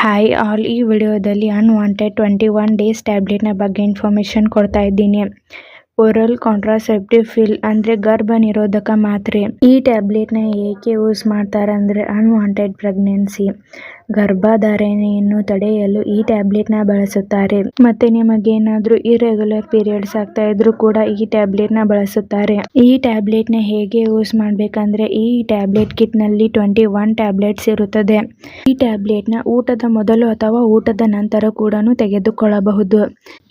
Hi all ಈ ವಿಡಿಯೋದಲ್ಲಿ unwanted twenty one days ಟ್ಯಾಬ್ಲೆಟ್ನ ಬಗ್ಗೆ ಇನ್ಫಾರ್ಮೇಷನ್ ಕೊಡ್ತಾ ಇದ್ದೀನಿ. ಓರಲ್ ಕಾಂಟ್ರಾಸೆಪ್ಟಿವ್ ಫಿಲ್ ಅಂದ್ರೆ ಗರ್ಭ ನಿರೋಧಕ ಮಾತ್ರೆ. ಈ ಟ್ಯಾಬ್ಲೆಟ್ನ ಏಕೆ ಯೂಸ್ ಮಾಡ್ತಾರೆ ಅಂದ್ರೆ ಅನ್ವಾಂಟೆಡ್ ಪ್ರೆಗ್ನೆನ್ಸಿ ಗರ್ಭಧಾರಣೆಯನ್ನು ತಡೆಯಲು ಈ ಟ್ಯಾಬ್ಲೆಟ್ನ ಬಳಸುತ್ತಾರೆ. ಮತ್ತೆ ನಿಮಗೆ ಏನಾದ್ರೂ ಇರೆಗ್ಯುಲರ್ ಪೀರಿಯಡ್ಸ್ ಆಗ್ತಾ ಇದ್ರು ಕೂಡ ಈ ಟ್ಯಾಬ್ಲೆಟ್ನ ಬಳಸುತ್ತಾರೆ. ಈ ಟ್ಯಾಬ್ಲೆಟ್ನ ಹೇಗೆ ಯೂಸ್ ಮಾಡ್ಬೇಕಂದ್ರೆ ಈ ಟ್ಯಾಬ್ಲೆಟ್ ಕಿಟ್ನಲ್ಲಿ ಟ್ವೆಂಟಿ ಒನ್ ಟ್ಯಾಬ್ಲೆಟ್ಸ್ ಇರುತ್ತದೆ. ಈ ಟ್ಯಾಬ್ಲೆಟ್ನ ಊಟದ ಮೊದಲು ಅಥವಾ ಊಟದ ನಂತರ ಕೂಡ ತೆಗೆದುಕೊಳ್ಳಬಹುದು.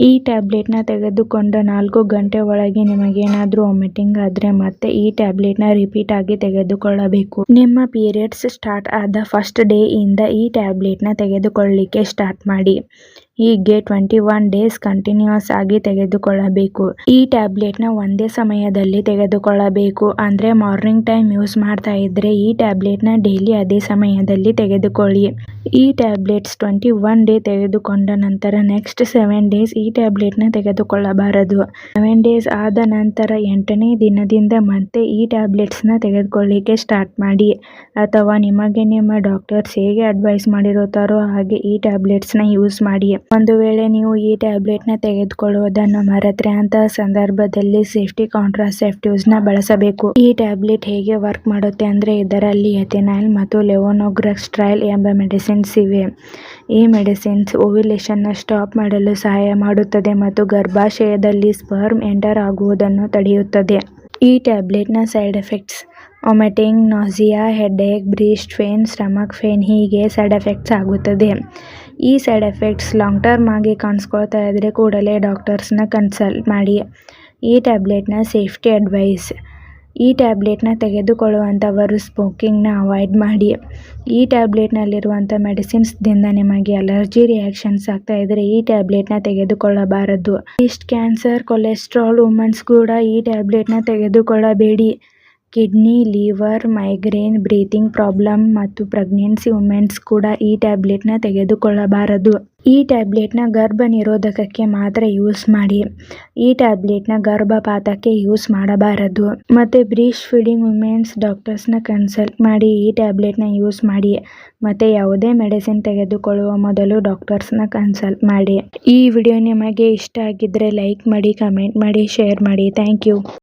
ಈ ಟ್ಯಾಬ್ಲೆಟ್ನ ತೆಗೆದುಕೊಂಡ ನಾಲ್ಕು ಗಂಟೆ ಒಳಗೆ ನಿಮಗೇನಾದ್ರೂ ವಾಮಿಟಿಂಗ್ ಆದ್ರೆ ಮತ್ತೆ ಈ ಟ್ಯಾಬ್ಲೆಟ್ನ ರಿಪೀಟ್ ಆಗಿ ತೆಗೆದುಕೊಳ್ಳಬೇಕು. ನಿಮ್ಮ ಪೀರಿಯಡ್ಸ್ ಸ್ಟಾರ್ಟ್ ಆದ ಫಸ್ಟ್ ಡೇ ಇಂದ ಈ ಟ್ಯಾಬ್ಲೆಟ್ನ ತೆಗೆದುಕೊಳ್ಳಿಕ್ಕೆ ಸ್ಟಾರ್ಟ್ ಮಾಡಿ. ಹೀಗೆ ಟ್ವೆಂಟಿ ಒನ್ ಡೇಸ್ ಕಂಟಿನ್ಯೂಸ್ ಆಗಿ ತೆಗೆದುಕೊಳ್ಳಬೇಕು. ಈ ಟ್ಯಾಬ್ಲೆಟ್ನ ಒಂದೇ ಸಮಯದಲ್ಲಿ ತೆಗೆದುಕೊಳ್ಳಬೇಕು. ಅಂದ್ರೆ ಮಾರ್ನಿಂಗ್ ಟೈಮ್ ಯೂಸ್ ಮಾಡ್ತಾ ಇದ್ರೆ ಈ ಟ್ಯಾಬ್ಲೆಟ್ನ ಡೈಲಿ ಅದೇ ಸಮಯದಲ್ಲಿ ತೆಗೆದುಕೊಳ್ಳಿ. ಈ ಟ್ಯಾಬ್ಲೆಟ್ಸ್ ಟ್ವೆಂಟಿ ಒನ್ ಡೇ ತೆಗೆದುಕೊಂಡ ನಂತರ ನೆಕ್ಸ್ಟ್ ಸೆವೆನ್ ಡೇಸ್ ಈ ಟ್ಯಾಬ್ಲೆಟ್ನ ತೆಗೆದುಕೊಳ್ಳಬಾರದು. ಸೆವೆನ್ ಡೇಸ್ ಆದ ನಂತರ ಎಂಟನೇ ದಿನದಿಂದ ಮತ್ತೆ ಈ ಟ್ಯಾಬ್ಲೆಟ್ಸ್ನ ತೆಗೆದುಕೊಳ್ಳಿಕ್ಕೆ ಸ್ಟಾರ್ಟ್ ಮಾಡಿ. ಅಥವಾ ನಿಮಗೆ ನಿಮ್ಮ ಡಾಕ್ಟರ್ಸ್ ಹೇಗೆ ಅಡ್ವೈಸ್ ಮಾಡಿರುತ್ತಾರೋ ಹಾಗೆ ಈ ಟ್ಯಾಬ್ಲೆಟ್ಸ್ನ ಯೂಸ್ ಮಾಡಿ. ಒಂದು ವೇಳೆ ನೀವು ಈ ಟ್ಯಾಬ್ಲೆಟ್ನ ತೆಗೆದುಕೊಳ್ಳುವುದನ್ನು ಮರೆತ್ರೆ ಅಂತಹ ಸಂದರ್ಭದಲ್ಲಿ ಸೇಫ್ಟಿ ಕಾಂಟ್ರಾಸೆಪ್ಟಿವ್ಸ್ನ ಬಳಸಬೇಕು. ಈ ಟ್ಯಾಬ್ಲೆಟ್ ಹೇಗೆ ವರ್ಕ್ ಮಾಡುತ್ತೆ ಅಂದ್ರೆ ಇದರಲ್ಲಿ ಎಥೆನೈಲ್ ಮತ್ತು ಲೆವೊನೋಗ್ರಸ್ಟ್ರೈಲ್ ಎಂಬ ಮೆಡಿಸಿನ್ಸ್ ಇವೆ. ಈ ಮೆಡಿಸಿನ್ಸ್ ಓವ್ಯುಲೇಷನ್ನ ಸ್ಟಾಪ್ ಮಾಡಲು ಸಹಾಯ ಮಾಡುತ್ತದೆ ಮತ್ತು ಗರ್ಭಾಶಯದಲ್ಲಿ ಸ್ಪರ್ಮ್ ಎಂಟರ್ ಆಗುವುದನ್ನು ತಡೆಯುತ್ತದೆ. ಈ ಟ್ಯಾಬ್ಲೆಟ್ನ side effects vomiting nausea headache breast pain stomach pain ಹೀಗೆ ಸೈಡ್ ಎಫೆಕ್ಟ್ಸ್ ಆಗುತ್ತದೆ. ಈ ಸೈಡ್ ಎಫೆಕ್ಟ್ಸ್ ಲಾಂಗ್ ಟರ್ಮ್ ಆಗಿ ಕಾಣಿಸ್ಕೊಳ್ತಾ ಇದ್ರೆ ಕೂಡಲೇ ಡಾಕ್ಟರ್ಸ್ನ ಕನ್ಸಲ್ಟ್ ಮಾಡಿ. ಈ ಟ್ಯಾಬ್ಲೆಟ್ನ ಸೇಫ್ಟಿ ಅಡ್ವೈಸ್ ಈ ಟ್ಯಾಬ್ಲೆಟ್ನ ತೆಗೆದುಕೊಳ್ಳುವಂಥವರು ಸ್ಮೋಕಿಂಗ್ನ ಅವಾಯ್ಡ್ ಮಾಡಿ. ಈ ಟ್ಯಾಬ್ಲೆಟ್ನಲ್ಲಿರುವಂಥ ಮೆಡಿಸಿನ್ಸ್ದಿಂದ ನಿಮಗೆ ಅಲರ್ಜಿ ರಿಯಾಕ್ಷನ್ಸ್ ಆಗ್ತಾ ಇದ್ರೆ ಈ ಟ್ಯಾಬ್ಲೆಟ್ನ ತೆಗೆದುಕೊಳ್ಳಬಾರದು. ಈಸ್ಟ್ ಕ್ಯಾನ್ಸರ್ ಕೊಲೆಸ್ಟ್ರಾಲ್ ವುಮನ್ಸ್ ಕೂಡ ಈ ಟ್ಯಾಬ್ಲೆಟ್ನ ತೆಗೆದುಕೊಳ್ಳಬೇಡಿ. Kidney, liver, migraine breathing problem ಮತ್ತು ಪ್ರೆಗ್ನೆನ್ಸಿ ವುಮೆನ್ಸ್ ಕೂಡ ಈ ಟ್ಯಾಬ್ಲೆಟ್ನ ತೆಗೆದುಕೊಳ್ಳಬಾರದು. ಈ ಟ್ಯಾಬ್ಲೆಟ್ನ ಗರ್ಭ ನಿರೋಧಕಕ್ಕೆ ಮಾತ್ರ ಯೂಸ್ ಮಾಡಿ. ಈ ಟ್ಯಾಬ್ಲೆಟ್ನ ಗರ್ಭಪಾತಕ್ಕೆ ಯೂಸ್ ಮಾಡಬಾರದು. ಮತ್ತು ಬ್ರೀಶ್ ಫೀಡಿಂಗ್ ವುಮೆನ್ಸ್ ಡಾಕ್ಟರ್ಸ್ನ ಕನ್ಸಲ್ಟ್ ಮಾಡಿ ಈ ಟ್ಯಾಬ್ಲೆಟ್ನ ಯೂಸ್ ಮಾಡಿ. ಮತ್ತು ಯಾವುದೇ ಮೆಡಿಸಿನ್ ತೆಗೆದುಕೊಳ್ಳುವ ಮೊದಲು ಡಾಕ್ಟರ್ಸ್ನ ಕನ್ಸಲ್ಟ್ ಮಾಡಿ. ಈ ವಿಡಿಯೋ ನಿಮಗೆ ಇಷ್ಟ ಆಗಿದ್ದರೆ ಲೈಕ್ ಮಾಡಿ, ಕಮೆಂಟ್ ಮಾಡಿ, ಶೇರ್ ಮಾಡಿ. Thank you.